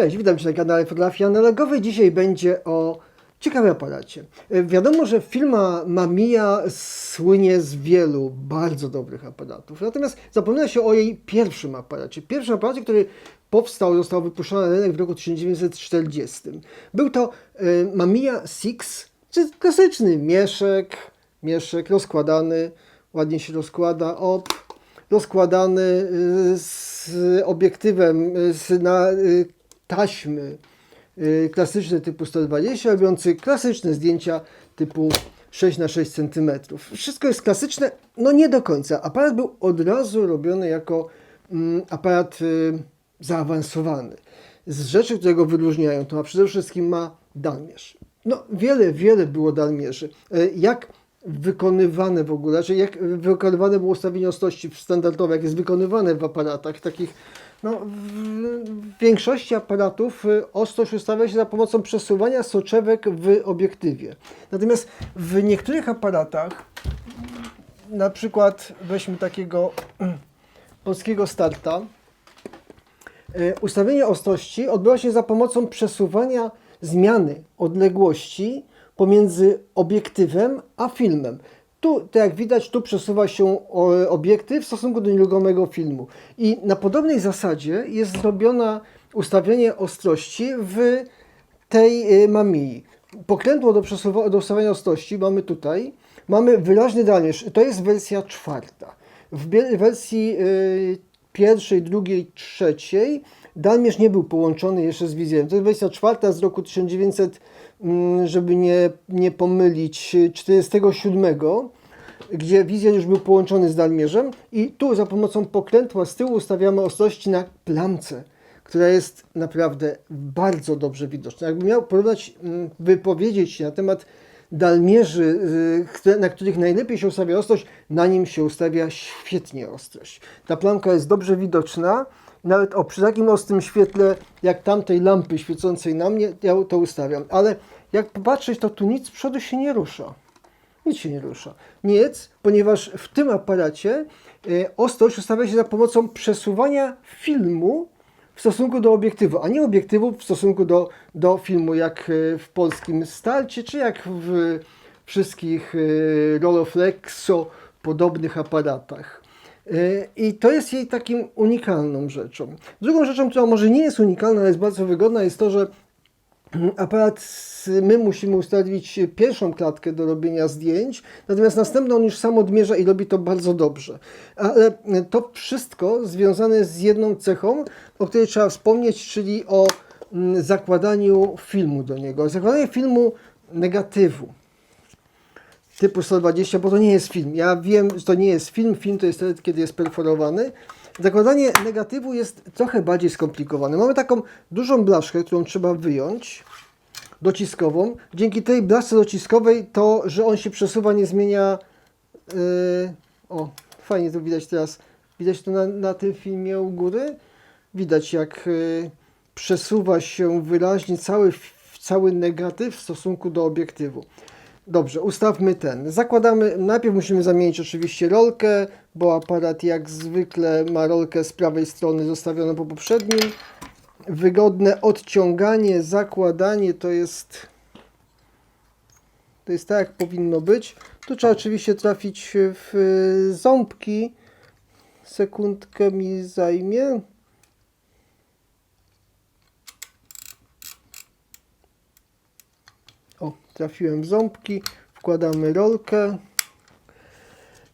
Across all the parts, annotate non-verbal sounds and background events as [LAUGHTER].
Cześć, witam Cię na kanale Fotografii Analogowej. Dzisiaj będzie o ciekawym aparacie. E, Wiadomo, że firma Mamiya słynie z wielu bardzo dobrych aparatów. Natomiast zapomina się o jej pierwszym aparacie. Pierwszym aparacie, który powstał, został wypuszczony na rynek w roku 1940. Był to e, Mamiya Six, czy klasyczny mieszek, mieszek rozkładany, ładnie się rozkłada, op, rozkładany y, z obiektywem z, na taśmy y, klasyczne typu 120, robiący klasyczne zdjęcia typu 6 na 6 cm. Wszystko jest klasyczne, no nie do końca. Aparat był od razu robiony jako mm, aparat y, zaawansowany. Z rzeczy, które go wyróżniają, to przede wszystkim ma dalmierz. No, wiele, wiele było dalmierzy. E, Jak wykonywane w ogóle, znaczy jak wykonywane było ustawienie ostrości standardowe, jak jest wykonywane w aparatach takich, no, w, większości aparatów y, ostrość ustawia się za pomocą przesuwania soczewek w obiektywie. Natomiast w niektórych aparatach, na przykład weźmy takiego [CLEARS THROAT] polskiego starta, E, Ustawienie ostrości odbywa się za pomocą przesuwania zmiany odległości pomiędzy obiektywem a filmem. Tu, tak jak widać, tu przesuwa się o, obiektyw w stosunku do nieruchomego filmu. I na podobnej zasadzie jest zrobione ustawienie ostrości w tej y, Mamii. Pokrętło do, przesuwa- do ustawienia ostrości mamy tutaj. Mamy wyraźny dalmierz. To jest wersja czwarta. W wersji y, pierwszej, drugiej, trzeciej dalmierz nie był połączony jeszcze z wizjerem. To jest wersja czwarta z roku 1900, mm, żeby nie, nie pomylić, 47 gdzie wizjer już był połączony z dalmierzem i tu za pomocą pokrętła z tyłu ustawiamy ostrości na plamce, która jest naprawdę bardzo dobrze widoczna. Jakbym miał porównać, mm, wypowiedzieć się na temat dalmierzy, y, na których najlepiej się ustawia ostrość, na nim się ustawia świetnie ostrość. Ta plamka jest dobrze widoczna, nawet o, przy takim ostrym świetle, jak tamtej lampy świecącej na mnie, ja to ustawiam. Ale jak popatrzeć, to tu nic z przodu się nie rusza. Nic się nie rusza. Nic, ponieważ w tym aparacie e, ostrość ustawia się za pomocą przesuwania filmu w stosunku do obiektywu, a nie obiektywu w stosunku do, do filmu, jak e, w polskim starcie, czy jak w wszystkich e, Roloflexo podobnych aparatach. I to jest jej takim unikalną rzeczą. Drugą rzeczą, która może nie jest unikalna, ale jest bardzo wygodna, jest to, że aparat, my musimy ustawić pierwszą klatkę do robienia zdjęć, natomiast następną on już sam odmierza i robi to bardzo dobrze. Ale to wszystko związane z jedną cechą, o której trzeba wspomnieć, czyli o mm, zakładaniu filmu do niego. Zakładanie filmu negatywu typu 120, bo to nie jest film. Ja wiem, że to nie jest film. Film to jest wtedy, kiedy jest perforowany. Zakładanie negatywu jest trochę bardziej skomplikowane. Mamy taką dużą blaszkę, którą trzeba wyjąć, dociskową. Dzięki tej blaszce dociskowej to, że on się przesuwa, nie zmienia... Yy, o, fajnie to widać teraz. Widać to na, na tym filmie u góry. Widać jak yy, przesuwa się wyraźnie cały, cały negatyw w stosunku do obiektywu. Dobrze, ustawmy ten. Zakładamy, najpierw musimy zamienić oczywiście rolkę, bo aparat jak zwykle ma rolkę z prawej strony zostawioną po poprzednim. Wygodne odciąganie, zakładanie to jest to jest tak jak powinno być. Tu trzeba oczywiście trafić w ząbki. Sekundkę mi zajmie. O, trafiłem w ząbki, wkładamy rolkę.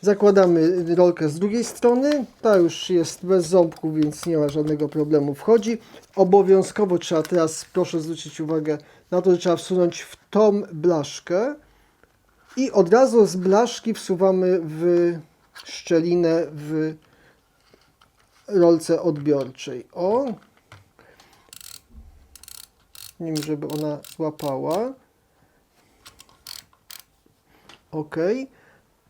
Zakładamy rolkę z drugiej strony. Ta już jest bez ząbków, więc nie ma żadnego problemu. Wchodzi. Obowiązkowo trzeba teraz, proszę zwrócić uwagę na to, że trzeba wsunąć w tą blaszkę i od razu z blaszki wsuwamy w szczelinę w rolce odbiorczej. O! Wiem, żeby ona łapała. OK.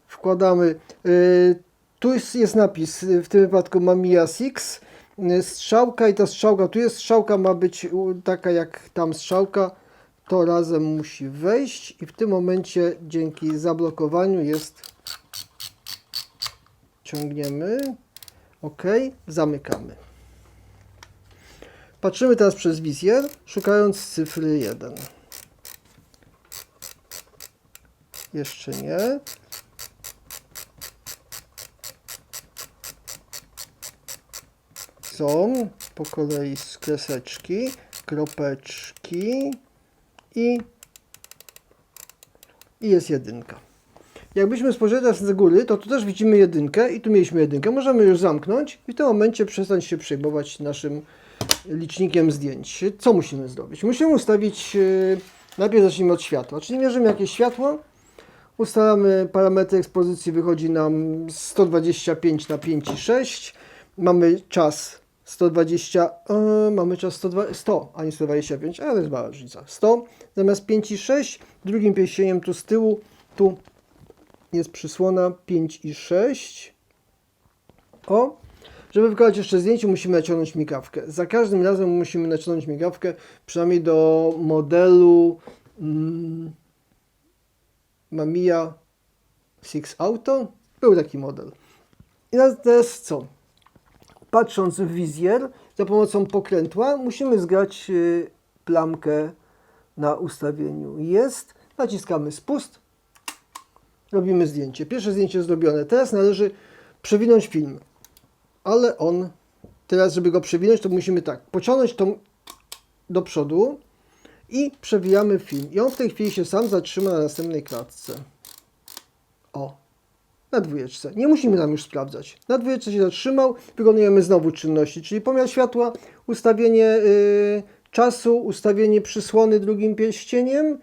Wkładamy. y, tu jest, napis, y, w tym wypadku Mamiya Six. y, Strzałka i ta strzałka, tu jest strzałka, ma być taka jak tam strzałka. To razem musi wejść i w tym momencie dzięki zablokowaniu jest. Ciągniemy. OK. Zamykamy. Patrzymy teraz przez wizjer, szukając cyfry 1. Jeszcze nie. Są po kolei z kreseczki, kropeczki i, i jest jedynka. Jakbyśmy spojrzeli teraz z góry, to tu też widzimy jedynkę i tu mieliśmy jedynkę. Możemy już zamknąć i w tym momencie przestać się przejmować naszym licznikiem zdjęć. Co musimy zrobić? Musimy ustawić, yy, najpierw zacznijmy od światła, czyli mierzymy jakieś światło, ustalamy parametry ekspozycji, wychodzi nam 125 na 5,6, mamy czas 120, e, mamy czas 100, 100, a nie 125, ale jest mała różnica, 100 zamiast 5,6, drugim pierścieniem tu z tyłu, tu jest przysłona 5 i 6. O, żeby wykonać jeszcze zdjęcie, musimy naciągnąć migawkę. Za każdym razem musimy naciągnąć migawkę, przynajmniej do modelu mm, Mamiya Six Auto. Był taki model. I teraz- co? Patrząc w wizjer, za pomocą pokrętła musimy zgrać y, plamkę na ustawieniu. Jest, naciskamy spust, robimy zdjęcie. Pierwsze zdjęcie zrobione. Teraz należy przewinąć film. Ale on, teraz żeby go przewinąć, to musimy tak, pociągnąć tą do przodu i przewijamy film. I on w tej chwili się sam zatrzyma na następnej klatce. O, na dwójeczce. Nie musimy tam już sprawdzać. Na dwójeczce się zatrzymał, wykonujemy znowu czynności, czyli pomiar światła, ustawienie y, czasu, ustawienie przysłony drugim pierścieniem,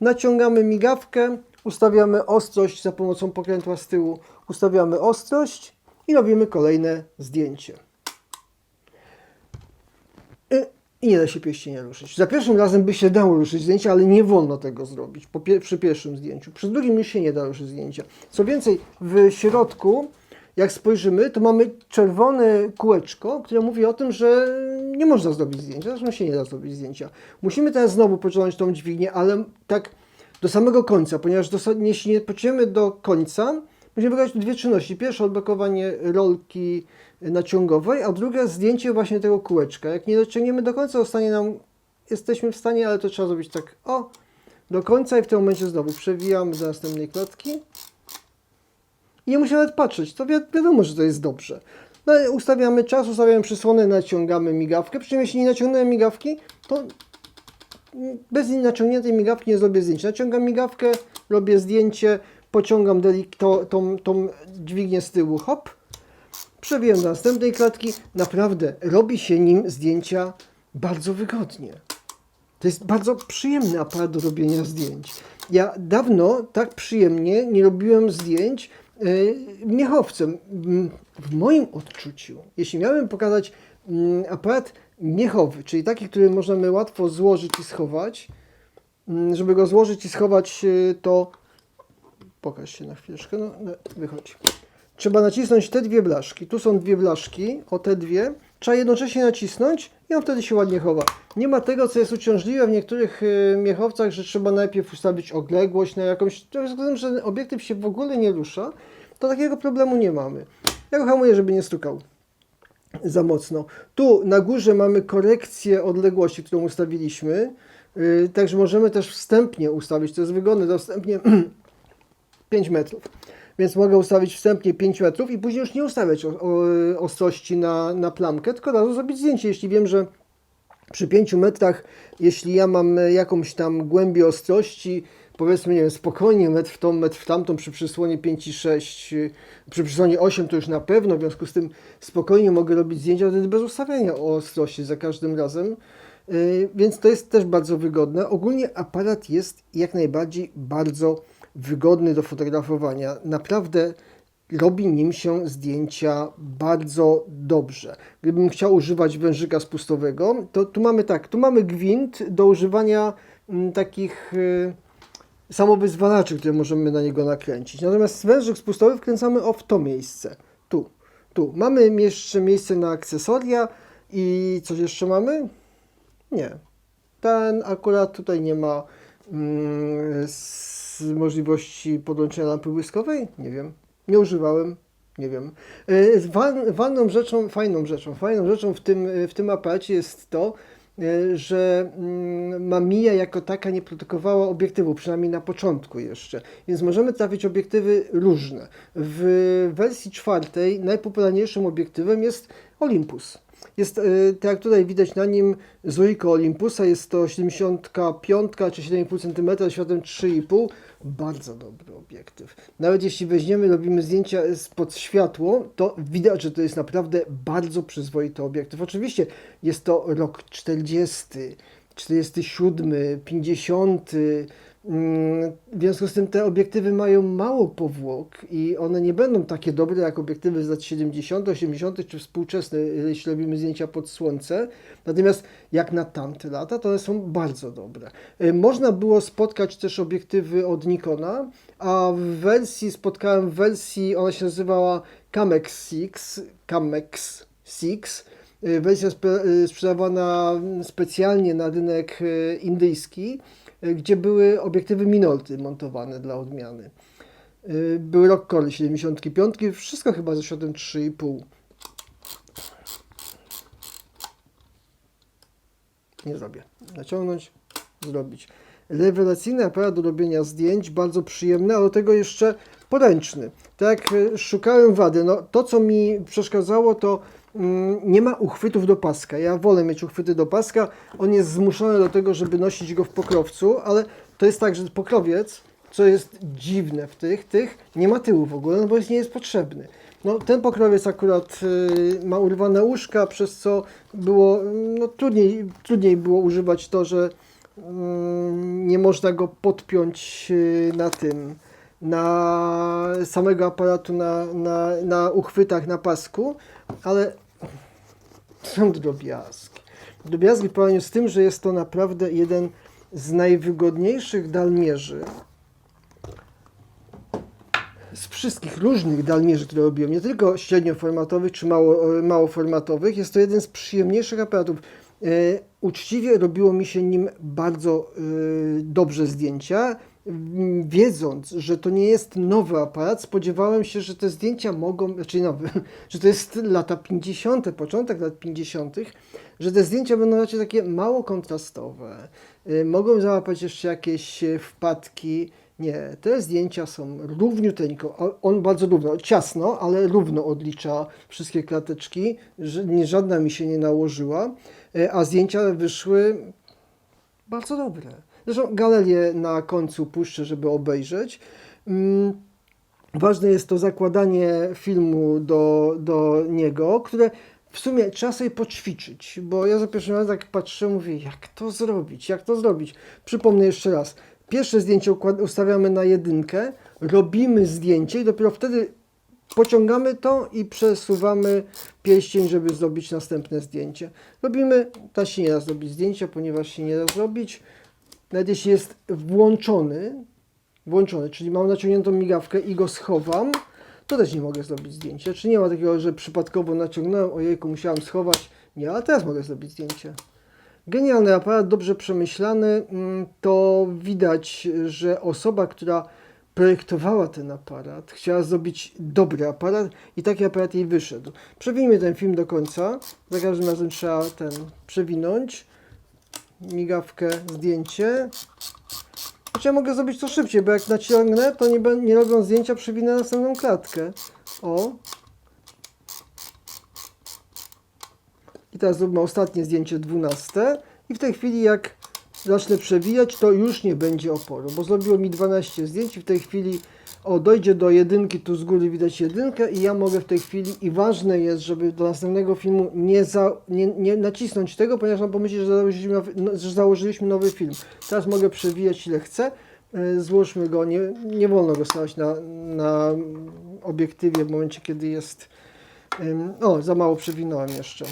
naciągamy migawkę, ustawiamy ostrość za pomocą pokrętła z tyłu, ustawiamy ostrość i robimy kolejne zdjęcie. Y, I nie da się pierścienia ruszyć. Za pierwszym razem by się dało ruszyć zdjęcia, ale nie wolno tego zrobić pie- przy pierwszym zdjęciu. Przy drugim już się nie da ruszyć zdjęcia. Co więcej, w środku, jak spojrzymy, to mamy czerwone kółeczko, które mówi o tym, że nie można zrobić zdjęcia. Zresztą się nie da zrobić zdjęcia. Musimy teraz znowu pociągnąć tą dźwignię, ale tak do samego końca, ponieważ jeśli nie pociągniemy do końca, musimy wykonać tu dwie czynności. Pierwsze odblokowanie rolki naciągowej, a drugie zdjęcie właśnie tego kółeczka. Jak nie dociągniemy do końca, zostanie nam, jesteśmy w stanie, ale to trzeba zrobić tak, o, do końca i w tym momencie znowu przewijamy do następnej klatki. I nie musimy nawet patrzeć, to wi wiadomo, że to jest dobrze. No, ustawiamy czas, ustawiamy przysłonę, naciągamy migawkę, przy czym jeśli nie naciągnąłem migawki, to bez naciągniętej migawki nie zrobię zdjęcia. Naciągam migawkę, robię zdjęcie, pociągam to, tą, tą dźwignię z tyłu, hop, przewijam do następnej klatki. Naprawdę robi się nim zdjęcia bardzo wygodnie. To jest bardzo przyjemny aparat do robienia zdjęć. Ja dawno tak przyjemnie nie robiłem zdjęć yy, miechowcem. W moim odczuciu, jeśli miałbym pokazać mm, aparat miechowy, czyli taki, który możemy łatwo złożyć i schować, mm, żeby go złożyć i schować, yy, to pokaż się na chwileczkę, no, no wychodź. Trzeba nacisnąć te dwie blaszki. Tu są dwie blaszki, o te dwie. Trzeba jednocześnie nacisnąć i on wtedy się ładnie chowa. Nie ma tego, co jest uciążliwe w niektórych y, miechowcach, że trzeba najpierw ustawić odległość na jakąś... To jest względem, że obiektyw się w ogóle nie rusza, to takiego problemu nie mamy. Ja go hamuję, żeby nie stukał za mocno. Tu na górze mamy korekcję odległości, którą ustawiliśmy. Yy, także możemy też wstępnie ustawić, to jest wygodne, to wstępnie [CLEARS THROAT] 5 metrów. Więc mogę ustawić wstępnie 5 metrów i później już nie ustawiać ostrości na, na plamkę, tylko razu zrobić zdjęcie. Jeśli wiem, że przy 5 metrach, jeśli ja mam jakąś tam głębię ostrości, powiedzmy, nie wiem, spokojnie metr w tą, metr w tamtą, przy przysłonie 5 i 6, y, przy przysłonie 8 to już na pewno, w związku z tym spokojnie mogę robić zdjęcia wtedy bez ustawiania ostrości za każdym razem. Yy, Więc to jest też bardzo wygodne. Ogólnie aparat jest jak najbardziej bardzo wygodny do fotografowania. Naprawdę robi nim się zdjęcia bardzo dobrze. Gdybym chciał używać wężyka spustowego, to tu mamy tak, tu mamy gwint do używania mm, takich y, samowyzwalaczy, które możemy na niego nakręcić. Natomiast wężyk spustowy wkręcamy o w to miejsce. Tu, tu. Mamy jeszcze miejsce na akcesoria i coś jeszcze mamy? Nie. Ten akurat tutaj nie ma z możliwości podłączenia lampy błyskowej? Nie wiem. Nie używałem. Nie wiem. E, Wan, ważną rzeczą, fajną rzeczą, fajną rzeczą w tym, w tym aparacie jest to, e, że mm, Mamiya jako taka nie produkowała obiektywu, przynajmniej na początku jeszcze. Więc możemy trafić obiektywy różne. W wersji czwartej najpopularniejszym obiektywem jest Olympus. Jest, e, tak jak tutaj widać na nim, Zuiko Olympusa, jest to 75 czy 7,5 cm światem 3,5. Bardzo dobry obiektyw. Nawet jeśli weźmiemy, robimy zdjęcia spod światło, to widać, że to jest naprawdę bardzo przyzwoity obiektyw. Oczywiście jest to rok 40, 47, 50. mm, W związku z tym te obiektywy mają mało powłok i one nie będą takie dobre jak obiektywy z lat 70., 80. czy współczesne, jeśli robimy zdjęcia pod słońce. Natomiast jak na tamte lata, to one są bardzo dobre. Y, Można było spotkać też obiektywy od Nikona, a w wersji, spotkałem w wersji, ona się nazywała Camex 6, Camex 6, Y, Wersja y, sprzedawana specjalnie na rynek indyjski, gdzie były obiektywy Minolty montowane dla odmiany. Y, Były Rockcore 75, wszystko chyba ze światem 3,5. Nie zrobię. Naciągnąć, zrobić. Rewelacyjny aparat do robienia zdjęć, bardzo przyjemny, a do tego jeszcze poręczny. Tak y, szukałem wady, no to co mi przeszkadzało to nie ma uchwytów do paska. Ja wolę mieć uchwyty do paska. On jest zmuszony do tego, żeby nosić go w pokrowcu, ale to jest tak, że pokrowiec, co jest dziwne w tych, tych nie ma tyłu w ogóle, no bo jest, nie jest potrzebny. No, ten pokrowiec akurat y, ma urwane uszka, przez co było no, trudniej, trudniej było używać to, że mm, nie można go podpiąć y, na tym, na samego aparatu, na, na, na uchwytach, na pasku, ale są drobiazgi. Drobiazgi w porównaniu z tym, że jest to naprawdę jeden z najwygodniejszych dalmierzy z wszystkich różnych dalmierzy, które robiłem, nie tylko średnioformatowych czy mało, małoformatowych, jest to jeden z przyjemniejszych aparatów. E, uczciwie robiło mi się nim bardzo e, dobrze zdjęcia. Wiedząc, że to nie jest nowy aparat, spodziewałem się, że te zdjęcia mogą, znaczy nowy, [LAUGHS] że to jest lata 50., początek lat 50., że te zdjęcia będą raczej takie mało kontrastowe. E, Mogą załapać jeszcze jakieś e, wpadki. Nie, te zdjęcia są równiuteńko. On bardzo równo, ciasno, ale równo odlicza wszystkie klateczki. żadna mi się nie nałożyła, e, a zdjęcia wyszły bardzo dobre. Zresztą galerię na końcu puszczę, żeby obejrzeć. Mm, Ważne jest to zakładanie filmu do, do niego, które w sumie trzeba sobie poćwiczyć, bo ja za pierwszym razem tak patrzę, mówię, jak to zrobić, jak to zrobić. Przypomnę jeszcze raz. Pierwsze zdjęcie ustawiamy na jedynkę, robimy zdjęcie i dopiero wtedy pociągamy to i przesuwamy pierścień, żeby zrobić następne zdjęcie. Robimy, ta się nie da zrobić zdjęcia, ponieważ się nie da zrobić. Nawet jeśli jest włączony, włączony, czyli mam naciągniętą migawkę i go schowam, to też nie mogę zrobić zdjęcia. Czy nie ma takiego, że przypadkowo naciągnąłem, ojejku, musiałem schować. Nie, ale teraz mogę zrobić zdjęcie. Genialny aparat, dobrze przemyślany. Mm, To widać, że osoba, która projektowała ten aparat, chciała zrobić dobry aparat i taki aparat jej wyszedł. Przewinijmy ten film do końca. Za każdym razem trzeba ten przewinąć. Migawkę, zdjęcie. Znaczy ja mogę zrobić to szybciej, bo jak naciągnę, to nie, nie robiąc zdjęcia, przewinę następną klatkę. O. I teraz zróbmy ostatnie zdjęcie, 12. I w tej chwili jak zacznę przewijać, to już nie będzie oporu, bo zrobiło mi 12 zdjęć i w tej chwili o, dojdzie do jedynki, tu z góry widać jedynkę i ja mogę w tej chwili, i ważne jest, żeby do następnego filmu nie, za, nie, nie nacisnąć tego, ponieważ mam pomyśleć, że założyliśmy, no, że założyliśmy nowy film. Teraz mogę przewijać ile chcę, E, złóżmy go, nie, nie wolno go stawiać na, na obiektywie w momencie, kiedy jest, o, za mało przewinąłem jeszcze.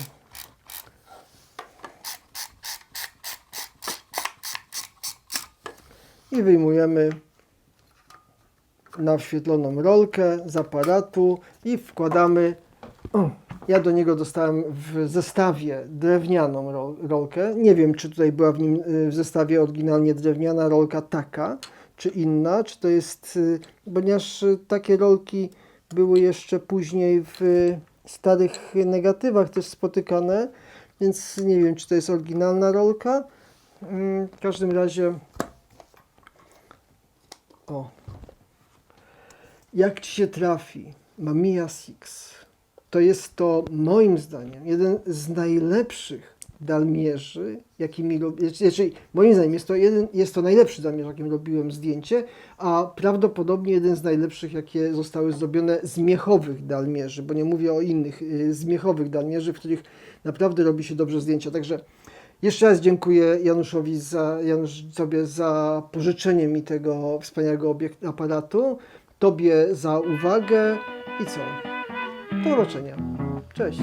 i wyjmujemy naświetloną rolkę z aparatu i wkładamy. O, ja do niego dostałem w zestawie drewnianą rol, rolkę. Nie wiem, czy tutaj była w nim y, w zestawie oryginalnie drewniana rolka taka, czy inna, czy to jest, y, ponieważ y, takie rolki były jeszcze później w starych negatywach też spotykane, więc nie wiem, czy to jest oryginalna rolka. Mm, W każdym razie. O. Jak ci się trafi Mamiya Six, to jest to moim zdaniem jeden z najlepszych dalmierzy, jakimi robię. Czyli moim zdaniem jest to, jeden, jest to najlepszy dalmierz, jakim robiłem zdjęcie, a prawdopodobnie jeden z najlepszych, jakie zostały zrobione z miechowych dalmierzy, bo nie mówię o innych, y, z miechowych dalmierzy, w których naprawdę robi się dobrze zdjęcia. Także jeszcze raz dziękuję Januszowi za, Janusz sobie za pożyczenie mi tego wspaniałego obiekt, aparatu, Tobie za uwagę i co? Do zobaczenia. Cześć.